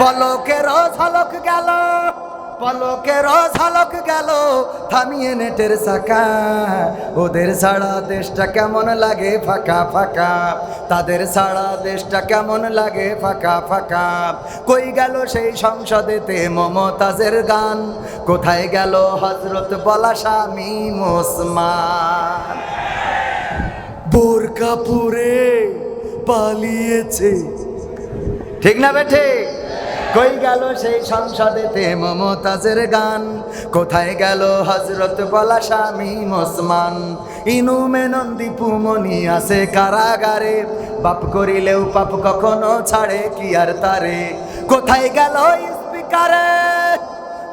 পলকের ঝলক গেল, পলকের ঝলক গেল, থামিয়ে নেটের চাকা। ওদের ছাড়া দেশটা কেমন লাগে? ফাঁকা ফাঁকা। তাদের ছাড়া দেশটা কেমন লাগে? ফাঁকা ফাঁকা। কই গেল সেই সংসদেতে মমতাজের গান? কোথায় গেল হজরত বলা স্বামী মোসমান বোরকা পরে পালিয়েছে। ঠিক না বেঠে কই গেল সেই সংসদেতে মমতাজের গান? কোথায় গেল হজরত স্বামী মোসমান ইনু মেনন্দি পুমনি আছে কারাগারে। বাপ করিলেও পাপ কখনো ছাড়ে, কি আর তারে? কোথায় গেল স্পিকারে?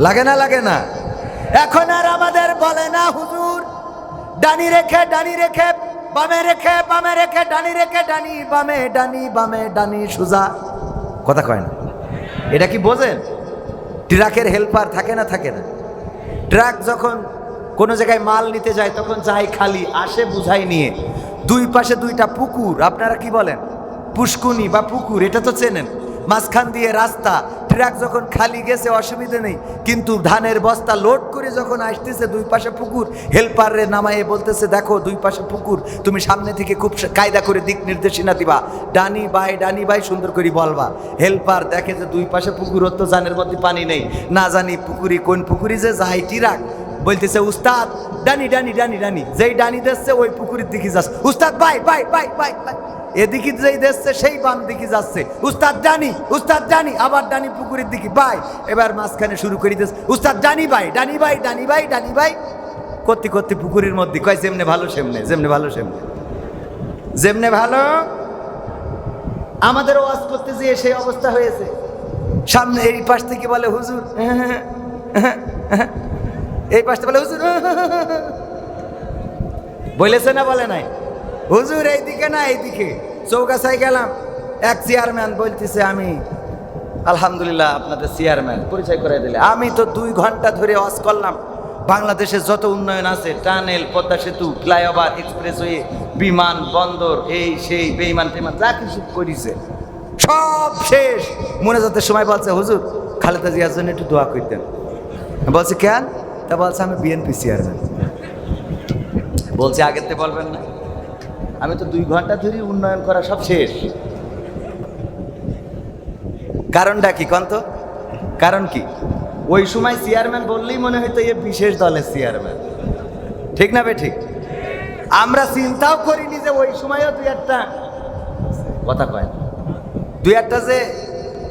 লাগে না লাগে না। এখন আর আমাদের বলে না, হুজুর। ডানি রেখে ডানি রেখে, বামে রেখে বামে রেখে, ডানি রেখে, ডানি, বামে ডানি বামে, ডানি, সুজা। কথা কয় না। এটা কি বোঝেন? ট্রাকের হেল্পার থাকে না থাকে না। ট্রাক যখন কোনো জায়গায় মাল নিতে যায়, তখন যায় খালি, আসে বুঝাই নিয়ে। দুই পাশে দুইটা পুকুর, আপনারা কি বলেন? পুষ্কুনি বা পুকুর, এটা তো চেনেন। মাঝখান দিয়ে রাস্তা ট্রাক যখন খালি গেছে, অসুবিধে নেই। কিন্তু ধানের বস্তা লোড করে যখন আসতেছে, দুই পাশে পুকুর হেল্পারে নামায়ে বলতেছে, দেখো, দুই পাশে পুকুর, তুমি সামনে থেকে খুব কায়দা করে দিক নির্দেশনা দিবা। ডানি বাই ডানি বাই সুন্দর করে বলবা। হেল্পার দেখে যে দুই পাশে পুকুর তো জানের মধ্যে পানি নেই। না জানি পুকুরি কোন পুকুরি যে যাই ট্রাক বলতেছে, উস্তাদ, ডানি ডানি ডানি ডানি, যেই ডানি দিচ্ছে, ওই পুকুরের দিকে যাস। উস্তাদ, বাই বাই বাই বাই বাই। এদিকে যেই দেখছে, সেই বাম দিকে যাচ্ছে। উস্তাদ ডানি উস্তাদ ডানি, আবার ডানি পুকুরের দিকে, বাই। এবার মাঝখানে শুরু করে দিচ্ছে উস্তাদ ডানি বাই ডানি বাই ডানি বাই ডানি বাই। করতে করতে পুকুরের মধ্যে, কয় যেমনে ভালো সেমনে, যেমনে ভালো সেমনে। যেমনে ভালো? আমাদের ওয়াজ করতে যেয়ে সেই অবস্থা হয়েছে। সামনে এই পাশ থেকে বলে, হুজুর, এই পাশটা বলে, হুজুর, বলেছে না বলে নাই? হুজুর, এইদিকে না এইদিকে। চৌকাছায় গেলাম। এক চেয়ারম্যান বলতেছে, আমি আলহামদুলিল্লাহ, আপনাদের চেয়ারম্যান পরিচয় করে দিলে। আমি তো দুই ঘণ্টা ধরে ওয়াজ করলাম। বাংলাদেশে যত উন্নয়ন আছে, টানেল, পদ্মা সেতু, ফ্লাইওভার, এক্সপ্রেসওয়ে, বিমান, বন্দর, এই, সেই, বেইমান টেমান যা কিছু করেছে, সব শেষ। মনে যাতে সময় বলছে হুজুর, খালেদা জিয়ার জন্য একটু দোয়া করতেন। বলছে, কেন? তা বলছে, আমি বিএনপি চেয়ারম্যান বলছে থেকে বলবেন না। আমি তো দুই ঘণ্টা ধরে উন্নয়ন করা সব শেষ। কারণটা কি কন্ত কারণ কি? ওই সময় চেয়ারম্যান বললেই মনে হয়তো এ বিশেষ দলের চেয়ারম্যান। ঠিক না বে ঠিক? আমরা চিন্তাও করিনি যে ওই সময়ও দুই একটা কথা কয়। দুই একটা যে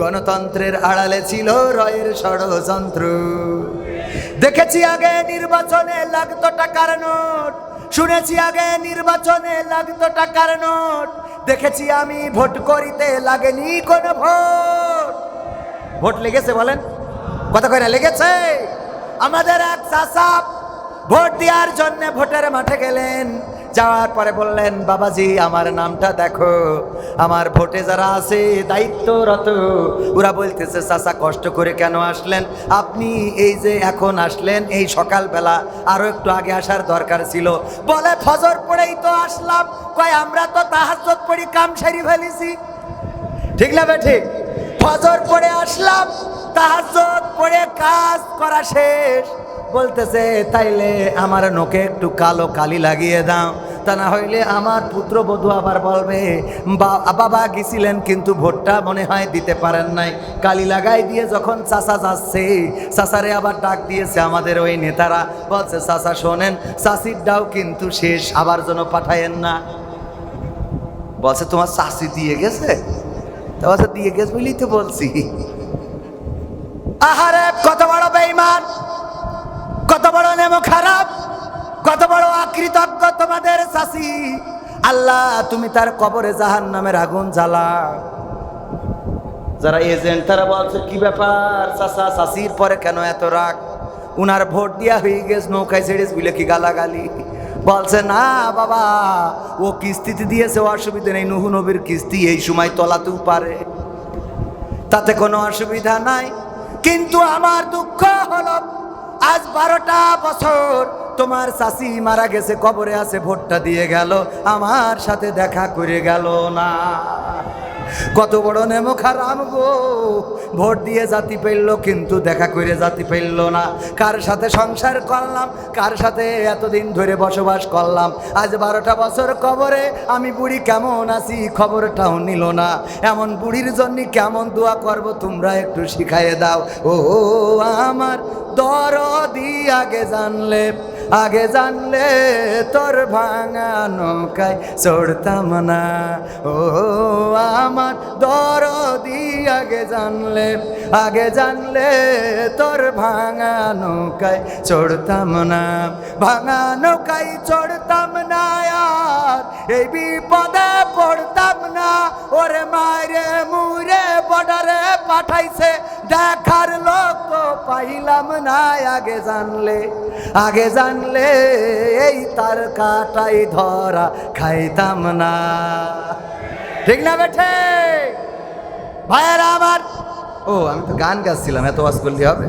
গণতন্ত্রের আড়ালে ছিল রয়ের ষড়যন্ত্র। দেখেছি আগে নির্বাচনে লাগতো টাকার নোট? শুনেছি আগে নির্বাচনে লাগতো টাকার নোট? দেখেছি আমি ভোট করিতে লাগেনি কোনো ভোট। ভোট লেগেছে বলেন? কত করে লেগেছে? আমাদের এক চাষা ভোট দেওয়ার জন্য ভোটের মাঠে গেলেন। যাওয়ার পরে বললেন, বাবাজি, আমার নামটা দেখো। আমার ভোটে যারা আছে, দায়িত্বরত, ওরা বলতেছে চাষা কষ্ট করে কেন আসলেন? আপনি এই যে এখন আসলেন, এই সকালবেলা আরও একটু আগে আসার দরকার ছিল। বলে, ফজর পড়েই তো আসলাম। কয়, আমরা তো তাহাজ্জত পড়ি, কাম সারি ফেলেছি। ঠিক না ঠিক ফজর পড়ে আসলাম তাহাজ্জত পড়ে কাজ করা শেষ। বলতেছে, তাইলে আমার নোকে একটু কালো কালি লাগিয়ে দাও। তা না হইলে আমার পুত্রবধূ আবার বলবে বাবা গেছিলেন কিন্তু ভোটটা মনে হয় দিতে পারেন নাই। কালি লাগাই দিয়ে যখন চাচা যাচ্ছে, চাচারে আবার ডাক দিয়েছে আমাদের ওই নেতারা। বলছে, চাচা, শোনেন চাষির ডাও কিন্তু শেষ, আবার যেন পাঠায়েন না। বলছে, তোমার চাষি দিয়ে গেছে? তা বলছে, দিয়ে গেছে বলেই তো বলছি। আহারে, কত বড় বেঈমান কত বড় নেমো খারাপ কত বড় আকৃতজ্ঞ তোমাদের চাষি। আল্লাহ, তুমি তার কবরে জাহান নামের আগুন জ্বালা। যারা এজেন্ট, তারা বলছে, কি ব্যাপার চাষা চাষির পরে কেন এত রাগ? উনার ভোট দিয়া হয়ে গেছে, নৌকায় ছেড়েছ বলে কি গালাগালি? বলছে, না বাবা, ও কিস্তিতে দিয়েছে, অসুবিধা নেই, নুহু নবীর কিস্তি এই সময় তলাতেও পারে। তাতে কোনো অসুবিধা নাই। কিন্তু আমার দুঃখ বারোটা বছর। তোমার চাষি মারা গেছে, কবরে আছে, ভোটটা দিয়ে গেল, আমার সাথে দেখা করে গেল না। কত বড় নেমো খারাপ গো, ভোট দিয়ে জাতি পেললো, কিন্তু দেখা করে জাতি পেললো না। কার সাথে সংসার করলাম, কার সাথে এতদিন ধরে বসবাস করলাম? আজ বারোটা বছর কবরে, আমি বুড়ি কেমন আছি, খবরটাও নিল না। এমন বুড়ির জন্য কেমন দোয়া করব, তোমরা একটু শিখাইয়ে দাও। ও, আমার দরদি আগে জানলে আগে জানলে তোর ভাঙা নৌকায় চড়তাম না। ও, আমার দরদি আগে জানলে আগে জানলে তোর ভাঙা নৌকায় চড়তাম না। ভাঙা নৌকায় চড়তাম না আর, এই বিপদে পড়তাম না। ওরে মারে মুরে বর্ডারে পাঠাইছে, দেখার লোক পাইলাম না, আগে জানলে আগে জানলে এই তার কাটাই ধরা খাইতাম না। ঠিক না বেঠে? ভাইয়েরা আমার ও, আমি তো গান গাচ্ছিলাম, এত ওয়াজ করলে হবে?